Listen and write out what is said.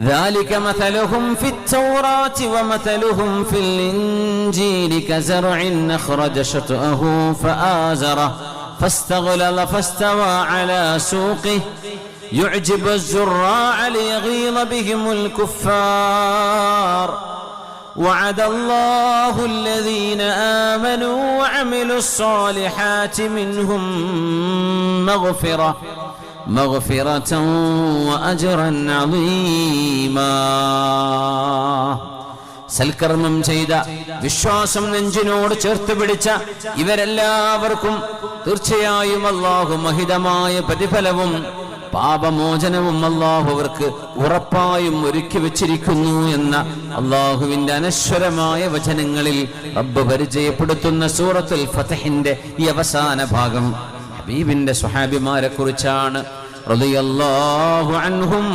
ذلك مثلهم في التوراة ومثلهم في الإنجيل كزرع أخرج شطأه فآزره فاستغلظ فاستوى على سوقه. يعجب الزراع ليغيظ بهم الكفار. وعد الله الذين آمنوا وعملوا الصالحات منهم مغفرة. مغفرة وأجرا عظيما സൽക്കർമ്മം ചെയ്ത വിശ്വാസം നെഞ്ചിനോട് ചേർത്ത് പിടിച്ച ഇവരെല്ലാവർക്കും തീർച്ചയായും അള്ളാഹു മഹിതമായ പ്രതിഫലവും പാപമോചനവും അള്ളാഹു അവർക്ക് ഉറപ്പായും ഒരുക്കി വെച്ചിരിക്കുന്നു എന്ന അള്ളാഹുവിന്റെ അനശ്വരമായ വചനങ്ങളിൽ റബ്ബ് പരിചയപ്പെടുത്തുന്ന സൂറത്തുൽ ഫതഹിന്റെ ഈ അവസാന ഭാഗം ഹബീബിന്റെ സ്വഹാബിമാരെ കുറിച്ചാണ് അൻഹും